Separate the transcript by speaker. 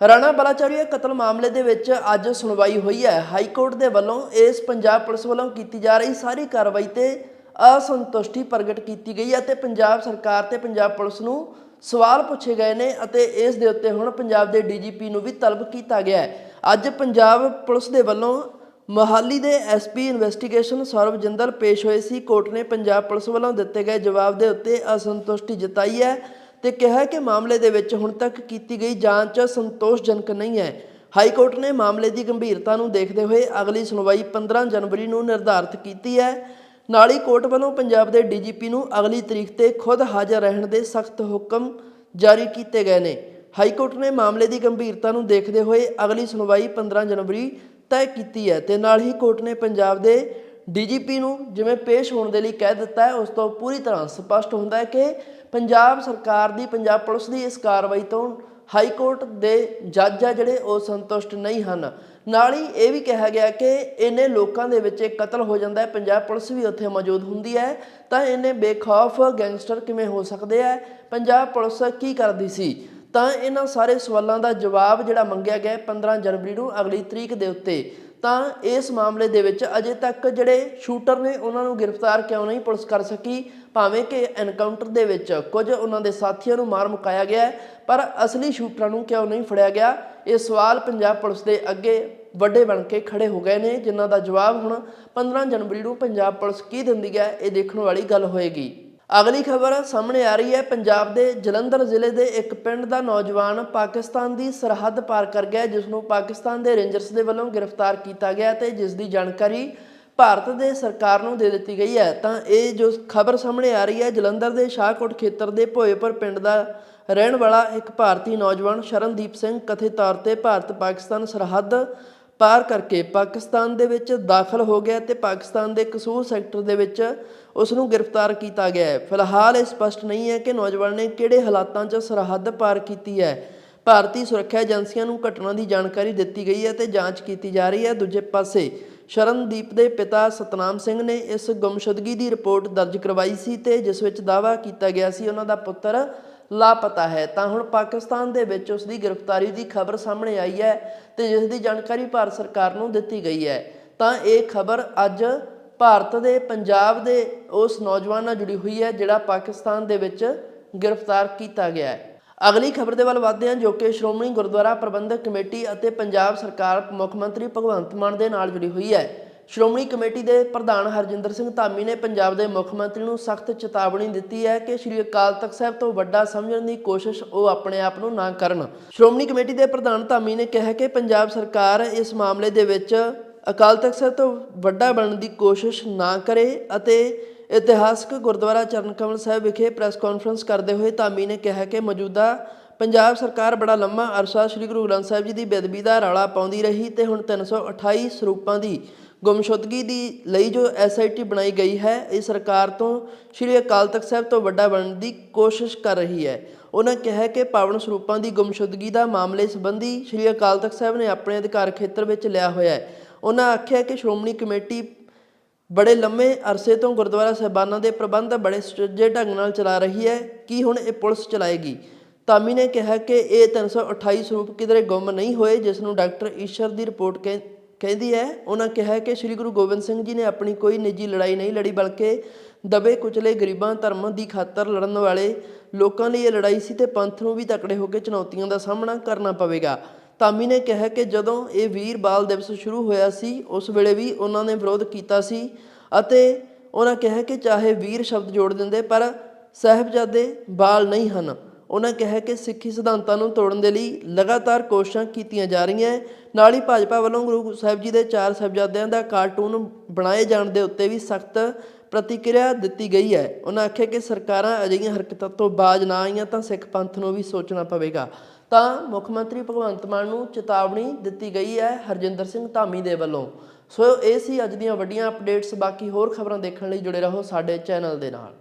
Speaker 1: ਰਾਣਾ ਬਲਾਚਾਰੀਆ ਕਤਲ ਮਾਮਲੇ ਦੇ ਵਿੱਚ ਅੱਜ ਸੁਣਵਾਈ ਹੋਈ ਹੈ। ਹਾਈ ਕੋਰਟ ਦੇ ਵੱਲੋਂ ਇਸ ਪੰਜਾਬ ਪੁਲਿਸ ਵੱਲੋਂ ਕੀਤੀ ਜਾ ਰਹੀ ਸਾਰੀ ਕਾਰਵਾਈ ਤੇ ਅਸੰਤੁਸ਼ਟੀ ਪ੍ਰਗਟ ਕੀਤੀ ਗਈ ਹੈ ਤੇ ਪੰਜਾਬ ਸਰਕਾਰ ਤੇ ਪੰਜਾਬ ਪੁਲਿਸ ਨੂੰ ਸਵਾਲ ਪੁੱਛੇ ਗਏ ਨੇ ਅਤੇ ਇਸ ਦੇ ਉੱਤੇ ਹੁਣ ਪੰਜਾਬ ਦੇ ਡੀਜੀਪੀ ਨੂੰ ਵੀ ਤਲਬ ਕੀਤਾ ਗਿਆ ਹੈ। ਅੱਜ ਪੰਜਾਬ ਪੁਲਿਸ ਦੇ ਵੱਲੋਂ ਮੋਹਾਲੀ ਦੇ ਐਸਪੀ ਇਨਵੈਸਟੀਗੇਸ਼ਨ ਸੌਰਵ ਜਿੰਦਲ ਪੇਸ਼ ਹੋਏ ਸੀ। ਕੋਰਟ ਨੇ ਪੰਜਾਬ ਪੁਲਿਸ ਵੱਲੋਂ ਦਿੱਤੇ ਗਏ ਜਵਾਬ ਦੇ ਉੱਤੇ ਅਸੰਤੁਸ਼ਟੀ ਜਤਾਈ ਹੈ। ਤੇ ਕਿਹਾ ਕਿ ਮਾਮਲੇ ਦੇ ਵਿੱਚ ਹੁਣ ਤੱਕ ਕੀਤੀ ਗਈ ਜਾਂਚ ਸੰਤੋਸ਼ਜਨਕ ਨਹੀਂ ਹੈ। ਹਾਈ ਕੋਰਟ ਨੇ ਮਾਮਲੇ ਦੀ ਗੰਭੀਰਤਾ ਨੂੰ ਦੇਖਦੇ ਹੋਏ ਅਗਲੀ ਸੁਣਵਾਈ 15 ਜਨਵਰੀ ਨੂੰ ਨਿਰਧਾਰਤ ਕੀਤੀ ਹੈ। ਨਾਲ ਹੀ ਕੋਰਟ ਵੱਲੋਂ ਪੰਜਾਬ ਦੇ ਡੀਜੀਪੀ ਨੂੰ ਅਗਲੀ ਤਰੀਕ ਤੇ ਖੁਦ ਹਾਜ਼ਰ ਰਹਿਣ ਦੇ ਸਖਤ ਹੁਕਮ ਜਾਰੀ ਕੀਤੇ ਗਏ ਨੇ। ਹਾਈ ਕੋਰਟ ਨੇ ਮਾਮਲੇ ਦੀ ਗੰਭੀਰਤਾ ਨੂੰ ਦੇਖਦੇ ਹੋਏ ਅਗਲੀ ਸੁਣਵਾਈ 15 ਜਨਵਰੀ ਤੈਅ ਕੀਤੀ ਹੈ ਤੇ ਨਾਲ ਹੀ ਕੋਰਟ ਨੇ ਪੰਜਾਬ ਦੇ ਡੀਜੀਪੀ ਨੂੰ ਜਿਵੇਂ ਪੇਸ਼ ਹੋਣ ਦੇ ਲਈ ਕਹਿ ਦਿੱਤਾ ਹੈ, ਉਸ ਤੋਂ ਪੂਰੀ ਤਰ੍ਹਾਂ ਸਪਸ਼ਟ ਹੁੰਦਾ ਹੈ ਕਿ ਪੰਜਾਬ ਸਰਕਾਰ ਦੀ, ਪੰਜਾਬ ਪੁਲਿਸ ਦੀ ਇਸ ਕਾਰਵਾਈ ਤੋਂ ਹਾਈ ਕੋਰਟ ਦੇ ਜੱਜ ਆ ਜਿਹੜੇ, ਉਹ ਸੰਤੁਸ਼ਟ ਨਹੀਂ ਹਨ। ਨਾਲ ਹੀ ਇਹ ਵੀ ਕਿਹਾ ਗਿਆ ਕਿ ਇਹਨੇ ਲੋਕਾਂ ਦੇ ਵਿੱਚ ਇੱਕ ਕਤਲ ਹੋ ਜਾਂਦਾ ਹੈ, ਪੰਜਾਬ ਪੁਲਿਸ ਵੀ ਉੱਥੇ ਮੌਜੂਦ ਹੁੰਦੀ ਹੈ, ਤਾਂ ਇਹਨੇ ਬੇਖੌਫ ਗੈਂਗਸਟਰ ਕਿਵੇਂ ਹੋ ਸਕਦੇ ਆ? ਪੰਜਾਬ ਪੁਲਿਸ ਕੀ ਕਰਦੀ ਸੀ? ਤਾਂ ਇਹਨਾਂ ਸਾਰੇ ਸਵਾਲਾਂ ਦਾ ਜਵਾਬ ਜਿਹੜਾ ਮੰਗਿਆ ਗਿਆ ਹੈ 15 ਜਨਵਰੀ ਨੂੰ ਅਗਲੀ ਤਰੀਕ ਦੇ ਉੱਤੇ। ਤਾਂ ਇਸ ਮਾਮਲੇ ਦੇ ਵਿੱਚ ਅਜੇ ਤੱਕ ਜਿਹੜੇ ਸ਼ੂਟਰ ਨੇ ਉਹਨਾਂ ਨੂੰ ਗ੍ਰਿਫਤਾਰ ਕਿਉਂ ਨਹੀਂ ਪੁਲਿਸ ਕਰ ਸਕੀ? ਭਾਵੇਂ ਕਿ ਐਨਕਾਊਂਟਰ ਦੇ ਵਿੱਚ ਕੁਝ ਉਹਨਾਂ ਦੇ ਸਾਥੀਆਂ ਨੂੰ ਮਾਰ ਮੁਕਾਇਆ ਗਿਆ ਪਰ ਅਸਲੀ ਸ਼ੂਟਰਾਂ ਨੂੰ ਕਿਉਂ ਨਹੀਂ ਫੜਿਆ ਗਿਆ? ਇਹ ਸਵਾਲ ਪੰਜਾਬ ਪੁਲਿਸ ਦੇ ਅੱਗੇ ਵੱਡੇ ਬਣ ਕੇ ਖੜੇ ਹੋ ਗਏ ਨੇ, ਜਿਨ੍ਹਾਂ ਦਾ ਜਵਾਬ ਹੁਣ 15 ਜਨਵਰੀ ਨੂੰ ਪੰਜਾਬ ਪੁਲਿਸ ਕੀ ਦਿੰਦੀ ਹੈ, ਇਹ ਦੇਖਣ ਵਾਲੀ ਗੱਲ ਹੋਏਗੀ। ਅਗਲੀ ਖਬਰ ਸਾਹਮਣੇ ਆ ਰਹੀ ਹੈ। ਪੰਜਾਬ ਦੇ ਜਲੰਧਰ ਜ਼ਿਲ੍ਹੇ ਦੇ ਇੱਕ ਪਿੰਡ ਦਾ ਨੌਜਵਾਨ ਪਾਕਿਸਤਾਨ ਦੀ ਸਰਹੱਦ ਪਾਰ ਕਰ ਗਿਆ ਜਿਸ ਨੂੰ ਪਾਕਿਸਤਾਨ ਦੇ ਰੇਂਜਰਸ ਦੇ ਵੱਲੋਂ ਗ੍ਰਿਫਤਾਰ ਕੀਤਾ ਗਿਆ ਤੇ ਜਿਸ ਦੀ ਜਾਣਕਾਰੀ ਭਾਰਤ ਦੇ ਸਰਕਾਰ ਨੂੰ ਦੇ ਦਿੱਤੀ ਗਈ ਹੈ। ਤਾਂ ਇਹ ਜੋ ਖਬਰ ਸਾਹਮਣੇ ਆ ਰਹੀ ਹੈ, ਜਲੰਧਰ ਦੇ ਸ਼ਾਹਕੋਟ ਖੇਤਰ ਦੇ ਭੋਏਪੁਰ ਪਿੰਡ ਦਾ ਰਹਿਣ ਵਾਲਾ ਇੱਕ ਭਾਰਤੀ ਨੌਜਵਾਨ ਸ਼ਰਨਦੀਪ ਸਿੰਘ ਕਥਿਤ ਤੌਰ ਤੇ ਭਾਰਤ ਪਾਕਿਸਤਾਨ ਸਰਹੱਦ ਪਾਰ ਕਰਕੇ ਪਾਕਿਸਤਾਨ ਦੇ ਵਿੱਚ ਦਾਖਲ ਹੋ ਗਿਆ ਤੇ ਪਾਕਿਸਤਾਨ ਦੇ ਕਸੂਰ ਸੈਕਟਰ ਦੇ ਵਿੱਚ ਉਸ ਨੂੰ ਗ੍ਰਿਫਤਾਰ ਕੀਤਾ ਗਿਆ ਹੈ। ਫਿਲਹਾਲ ਇਹ ਸਪਸ਼ਟ ਨਹੀਂ ਹੈ ਕਿ ਨੌਜਵਾਨ ਨੇ ਕਿਹੜੇ ਹਾਲਾਤਾਂ 'ਚ ਸਰਹੱਦ ਪਾਰ ਕੀਤੀ ਹੈ। ਭਾਰਤੀ ਸੁਰੱਖਿਆ ਏਜੰਸੀਆਂ ਨੂੰ ਘਟਨਾ ਦੀ ਜਾਣਕਾਰੀ ਦਿੱਤੀ ਗਈ ਹੈ ਤੇ ਜਾਂਚ ਕੀਤੀ ਜਾ ਰਹੀ ਹੈ। ਦੂਜੇ ਪਾਸੇ, ਸ਼ਰਨਦੀਪ ਦੇ ਪਿਤਾ ਸਤਨਾਮ ਸਿੰਘ ਨੇ ਇਸ ਗੁੰਮਸ਼ੁਦਗੀ ਦੀ ਰਿਪੋਰਟ ਦਰਜ ਕਰਵਾਈ ਸੀ ਤੇ ਜਿਸ ਵਿੱਚ ਦਾਅਵਾ ਕੀਤਾ ਗਿਆ ਸੀ, ਉਹਨਾਂ ਦਾ ਪੁੱਤਰ ਲਾਪਤਾ ਹੈ। ਤਾਂ ਹੁਣ ਪਾਕਿਸਤਾਨ ਦੇ ਵਿੱਚ ਉਸ ਦੀ ਗ੍ਰਿਫਤਾਰੀ ਦੀ ਖਬਰ ਸਾਹਮਣੇ ਆਈ ਹੈ ਤੇ ਜਿਸ ਦੀ ਜਾਣਕਾਰੀ ਭਾਰਤ ਸਰਕਾਰ ਨੂੰ ਦਿੱਤੀ ਗਈ ਹੈ। ਤਾਂ ਇਹ ਖਬਰ ਅੱਜ ਭਾਰਤ ਦੇ, ਪੰਜਾਬ ਦੇ ਉਸ ਨੌਜਵਾਨ ਨਾਲ ਜੁੜੀ ਹੋਈ ਹੈ, ਜਿਹੜਾ ਪਾਕਿਸਤਾਨ ਦੇ ਵਿੱਚ ਗ੍ਰਿਫਤਾਰ ਕੀਤਾ ਗਿਆ ਹੈ। ਅਗਲੀ ਖਬਰ ਦੇ ਵੱਲ ਵਧਦੇ ਹਾਂ, ਜੋ ਕਿ ਸ਼੍ਰੋਮਣੀ ਗੁਰਦੁਆਰਾ ਪ੍ਰਬੰਧਕ ਕਮੇਟੀ ਅਤੇ ਪੰਜਾਬ ਸਰਕਾਰ ਮੁੱਖ ਮੰਤਰੀ ਭਗਵੰਤ ਮਾਨ ਦੇ ਨਾਲ ਜੁੜੀ ਹੋਈ ਹੈ। ਸ਼੍ਰੋਮਣੀ ਕਮੇਟੀ ਦੇ ਪ੍ਰਧਾਨ ਹਰਜਿੰਦਰ ਸਿੰਘ ਧਾਮੀ ਨੇ ਪੰਜਾਬ ਦੇ ਮੁੱਖ ਮੰਤਰੀ ਨੂੰ ਸਖਤ ਚੇਤਾਵਨੀ ਦਿੱਤੀ ਹੈ ਕਿ ਸ਼੍ਰੀ ਅਕਾਲ ਤਖਤ ਸਾਹਿਬ ਤੋਂ ਵੱਡਾ ਸਮਝਣ ਦੀ ਕੋਸ਼ਿਸ਼ ਉਹ ਆਪਣੇ ਆਪ ਨੂੰ ਨਾ ਕਰਨ। ਸ਼੍ਰੋਮਣੀ ਕਮੇਟੀ ਦੇ ਪ੍ਰਧਾਨ ਧਾਮੀ ਨੇ ਕਿਹਾ ਕਿ ਪੰਜਾਬ ਸਰਕਾਰ ਇਸ ਮਾਮਲੇ ਦੇ ਵਿੱਚ ਅਕਾਲ ਤਖਤ ਸਾਹਿਬ ਤੋਂ ਵੱਡਾ ਬਣਨ ਦੀ ਕੋਸ਼ਿਸ਼ ਨਾ ਕਰੇ ਅਤੇ ਇਤਿਹਾਸਕ ਗੁਰਦੁਆਰਾ ਚਰਨ ਕਮਲ ਸਾਹਿਬ ਵਿਖੇ ਪ੍ਰੈਸ ਕਾਨਫਰੰਸ ਕਰਦੇ ਹੋਏ ਧਾਮੀ ਨੇ ਕਿਹਾ ਕਿ ਮੌਜੂਦਾ ਪੰਜਾਬ ਸਰਕਾਰ ਬੜਾ ਲੰਮਾ ਅਰਸਾ ਸ੍ਰੀ ਗੁਰੂ ਗ੍ਰੰਥ ਸਾਹਿਬ ਜੀ ਦੀ ਬੇਦਬੀ ਦਾ ਰੌਲਾ ਪਾਉਂਦੀ ਰਹੀ ਤੇ ਹੁਣ 328 ਸਰੂਪਾਂ ਦੀ ਗੁੰਮਸ਼ੁਦਗੀ ਦੀ ਲਈ ਜੋ ਐਸਆਈਟੀ ਬਣਾਈ ਗਈ ਹੈ, ਇਹ ਸਰਕਾਰ ਤੋਂ ਸ੍ਰੀ ਅਕਾਲ ਤਖਤ ਸਾਹਿਬ ਤੋਂ ਵੱਡਾ ਬਣਨ ਦੀ ਕੋਸ਼ਿਸ਼ ਕਰ ਰਹੀ ਹੈ। ਉਹਨਾਂ ਕਿਹਾ ਕਿ ਪਾਵਨ ਸਰੂਪਾਂ ਦੀ ਗੁੰਮਸ਼ੁਦਗੀ ਦਾ ਮਾਮਲੇ ਸੰਬੰਧੀ ਸ੍ਰੀ ਅਕਾਲ ਤਖਤ ਸਾਹਿਬ ਨੇ ਆਪਣੇ ਅਧਿਕਾਰ ਖੇਤਰ ਵਿੱਚ ਲਿਆ ਹੋਇਆ ਹੈ। ਉਹਨਾਂ ਆਖਿਆ ਕਿ ਸ਼੍ਰੋਮਣੀ ਕਮੇਟੀ ਬੜੇ ਲੰਮੇ ਅਰਸੇ ਤੋਂ ਗੁਰਦੁਆਰਾ ਸਾਹਿਬਾਨਾਂ ਦੇ ਪ੍ਰਬੰਧ ਬੜੇ ਸੁਚੱਜੇ ਢੰਗ ਨਾਲ ਚਲਾ ਰਹੀ ਹੈ, ਕੀ ਹੁਣ ਇਹ ਪੁਲਿਸ ਚਲਾਏਗੀ? ਤਾਮੀ ਨੇ ਕਿਹਾ ਕਿ ਇਹ 328 ਸਰੂਪ ਕਿਧਰੇ ਗੁੰਮ ਨਹੀਂ ਹੋਏ, ਜਿਸ ਨੂੰ ਡਾਕਟਰ ਈਸ਼ਰ ਦੀ ਰਿਪੋਰਟ ਕਹਿ- ਕਹਿੰਦੀ ਹੈ। ਉਹਨਾਂ ਕਿਹਾ ਕਿ ਸ੍ਰੀ ਗੁਰੂ ਗੋਬਿੰਦ ਸਿੰਘ ਜੀ ਨੇ ਆਪਣੀ ਕੋਈ ਨਿੱਜੀ ਲੜਾਈ ਨਹੀਂ ਲੜੀ, ਬਲਕਿ ਦਬੇ ਕੁਚਲੇ ਗਰੀਬਾਂ ਧਰਮ ਦੀ ਖਾਤਰ ਲੜਨ ਵਾਲੇ ਲੋਕਾਂ ਲਈ ਇਹ ਲੜਾਈ ਸੀ ਤੇ ਪੰਥ ਨੂੰ ਵੀ ਤਕੜੇ ਹੋ ਕੇ ਚੁਣੌਤੀਆਂ ਦਾ ਸਾਹਮਣਾ ਕਰਨਾ ਪਵੇਗਾ। ਧਾਮੀ ਨੇ ਕਿਹਾ ਕਿ ਜਦੋਂ ਇਹ ਵੀਰ ਬਾਲ ਦਿਵਸ ਸ਼ੁਰੂ ਹੋਇਆ ਸੀ, ਉਸ ਵੇਲੇ ਵੀ ਉਹਨਾਂ ਨੇ ਵਿਰੋਧ ਕੀਤਾ ਸੀ ਅਤੇ ਉਹਨਾਂ ਕਿਹਾ ਕਿ ਚਾਹੇ ਵੀਰ ਸ਼ਬਦ ਜੋੜ ਦਿੰਦੇ, ਪਰ ਸਾਹਿਬਜ਼ਾਦੇ ਬਾਲ ਨਹੀਂ ਹਨ। ਉਹਨਾਂ ਕਿਹਾ ਕਿ ਸਿੱਖੀ ਸਿਧਾਂਤਾਂ ਨੂੰ ਤੋੜਨ ਦੇ ਲਈ ਲਗਾਤਾਰ ਕੋਸ਼ਿਸ਼ਾਂ ਕੀਤੀਆਂ ਜਾ ਰਹੀਆਂ ਨਾਲ ਹੀ ਭਾਜਪਾ ਵੱਲੋਂ ਗੁਰੂ ਸਾਹਿਬ ਜੀ ਦੇ ਚਾਰ ਸਾਹਿਬਜ਼ਾਦਿਆਂ ਦਾ ਕਾਰਟੂਨ ਬਣਾਏ ਜਾਣ ਦੇ ਉੱਤੇ ਵੀ ਸਖਤ ਪ੍ਰਤੀਕਿਰਿਆ ਦਿੱਤੀ ਗਈ ਹੈ। ਉਹਨਾਂ ਆਖਿਆ ਕਿ ਸਰਕਾਰਾਂ ਅਜਿਹੀਆਂ ਹਰਕਤਾਂ ਤੋਂ ਬਾਜ ਨਾ ਆਈਆਂ ਤਾਂ ਸਿੱਖ ਪੰਥ ਨੂੰ ਵੀ ਸੋਚਣਾ ਪਵੇਗਾ। ਤਾਂ ਮੁੱਖ ਮੰਤਰੀ ਭਗਵੰਤ ਮਾਨ ਨੂੰ ਚੇਤਾਵਨੀ ਦਿੱਤੀ ਗਈ ਹੈ ਹਰਜਿੰਦਰ ਸਿੰਘ ਧਾਮੀ ਦੇ ਵੱਲੋਂ। ਸੋ ਇਹ ਸੀ ਅੱਜ ਦੀਆਂ ਵੱਡੀਆਂ ਅਪਡੇਟਸ ਬਾਕੀ ਹੋਰ ਖਬਰਾਂ ਦੇਖਣ ਲਈ ਜੁੜੇ ਰਹੋ ਸਾਡੇ ਚੈਨਲ ਦੇ ਨਾਲ।